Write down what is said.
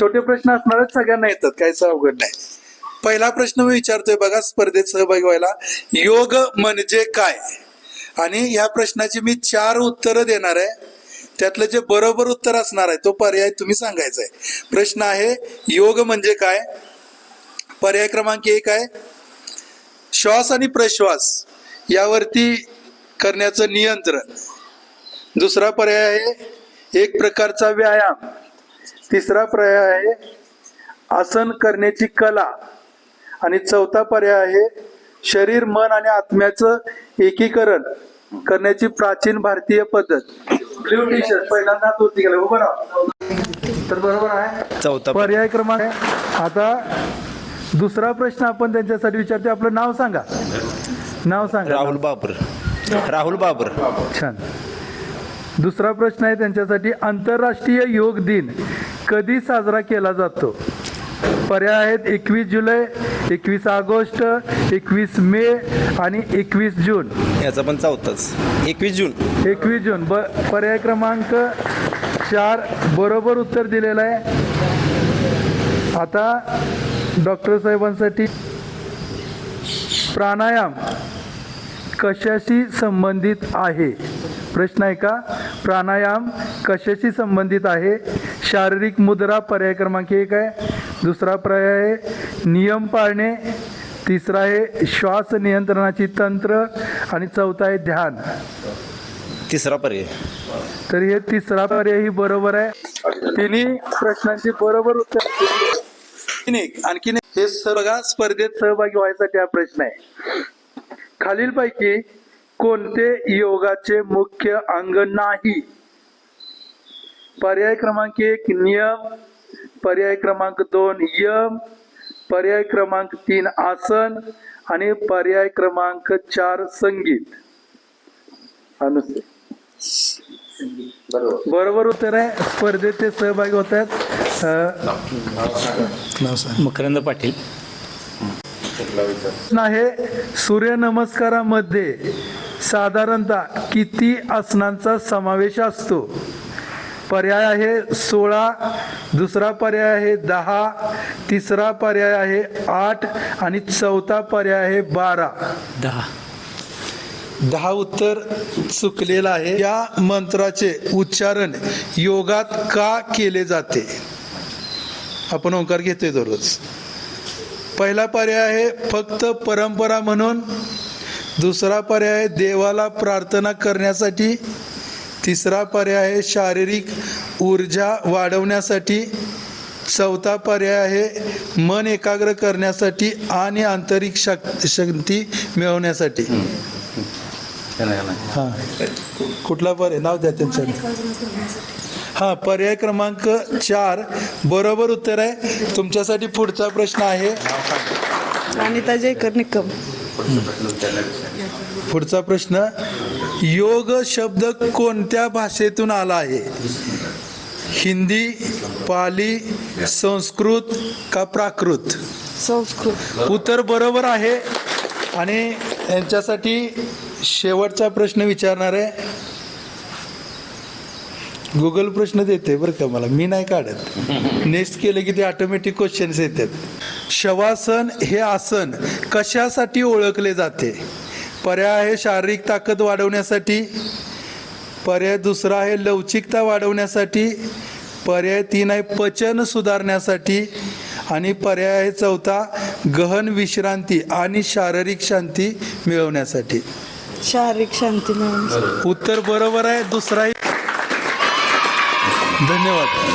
छोटे प्रश्न असणारच सगळ्यांना येतात काहीच अवघड नाही. पहिला प्रश्न मी विचारतोय बघा स्पर्धेत सहभागी व्हायला. योग म्हणजे काय? आणि ह्या प्रश्नाची मी चार उत्तरं देणार आहे. त्यातलं जे बरोबर उत्तर असणार आहे तो पर्याय तुम्ही सांगायचा आहे. प्रश्न आहे योग म्हणजे काय? पर्याय क्रमांक एक आहे. श्वास आणि प्रश्वास यावरती करण्याचं नियंत्रण. दुसरा पर्याय आहे एक प्रकारचा व्यायाम. तिसरा पर्याय आहे आसन करण्याची कला. आणि चौथा पर्याय आहे शरीर मन आणि आत्म्याचं एकीकरण करण्याची प्राचीन भारतीय पद्धत. ब्ल्यू टी शर्ट पहिल्यांदा हात वरती गेला उभं राहा. तर बरोबर आहे? चौथा पर्याय. क्रमांक आता दुसरा प्रश्न आपण त्यांच्यासाठी विचारतो आपलं नाव सांगा. नाव सांगा. राहुल बाबर. राहुल बाबर. छान. दुसरा प्रश्न आहे त्यांच्यासाठी. आंतरराष्ट्रीय योग दिन. कधी साजरा केला जातो? पर्याय आहेत एकवीस जुलै एकवीस ऑगस्ट एकवीस मे आणि एकवीस जून. याचा पण चौथाच. एकवीस जून. एकवीस जून. ब पर्याय क्रमांक चार बरोबर उत्तर दिलेलं आहे. आता डॉक्टर साहेबांसाठी प्राणायाम कशाशी संबंधित आहे? प्रश्न आहे का? प्राणायाम कशाशी संबंधित आहे? शारीरिक मुद्रा पर्याय क्रमांक एक आहे. दुसरा पर्याय आहे नियम पाळणे. तिसरा आहे श्वास नियंत्रणाची तंत्र. आणि चौथा आहे ध्यान. तिसरा पर्याय. तर हे तिसरा पर्यायही बरोबर आहे. तिन्ही प्रश्नांची बरोबर उत्तर आणखीन आणखीन हे सगळा स्पर्धेत सहभागी व्हायसाठी हा प्रश्न आहे. खालीलपैकी कोणते योगाचे मुख्य अंग नाही? पर्याय क्रमांक एक नियम. पर्याय क्रमांक दोन यम. पर्याय क्रमांक तीन आसन. आणि पर्याय क्रमांक चार संगीत. अनुसे बरोबर उत्तर आहे. स्पर्धेत ते सहभागी होत आहेत. मकरंद पाटील. प्रश्न आहे. सूर्यनमस्कारामध्ये साधारणतः किती आसनांचा समावेश असतो? पर्याय आहे सोळा दुसरा पर्याय आहे दहा तिसरा पर्याय आहे आठ आणि चौथा पर्याय आहे बारा. दहा. दहा उत्तर चुकलेलं आहे. या मंत्राचे उच्चारण योगात का केले जाते? आपण ओंकार घेतोय दररोज. पहिला पर्याय आहे फक्त परंपरा म्हणून. दुसरा पर्याय आहे देवाला प्रार्थना करण्यासाठी. तिसरा पर्याय आहे शारीरिक ऊर्जा वाढवण्यासाठी. चौथा पर्याय आहे मन एकाग्र करण्यासाठी आणि आंतरिक शक शक्ती मिळवण्यासाठी. हां. कुठला पर्याय? नाव द्या त्यांचं. हां पर्याय क्रमांक चार. बरोबर उत्तर आहे. तुमच्यासाठी पुढचा प्रश्न आहे. अनिता जयकर निकम. पुढचा प्रश्न योग शब्द कोणत्या भाषेतून आला आहे? हिंदी पाली संस्कृत का प्राकृत? संस्कृत. उत्तर बरोबर आहे आणि यांच्यासाठी शेवटचा प्रश्न विचारणार आहे. गुगल प्रश्न देते बरं का मला. मी नाही काढत. नेक्स्ट केलं की ते ऑटोमॅटिक क्वेश्चन्स येतात. शवासन हे आसन कशासाठी ओळखले जाते? पर्याय आहे शारीरिक ताकद वाढवण्यासाठी पर्याय दुसरा आहे लवचिकता वाढवण्यासाठी पर्याय तीन आहे पचन सुधारण्यासाठी आणि पर्याय आहे चौथा गहन विश्रांती आणि शारीरिक शांती मिळवण्यासाठी. शारीरिक शांती मिळवण्यासाठी. उत्तर बरोबर आहे दुसराही धन्यवाद.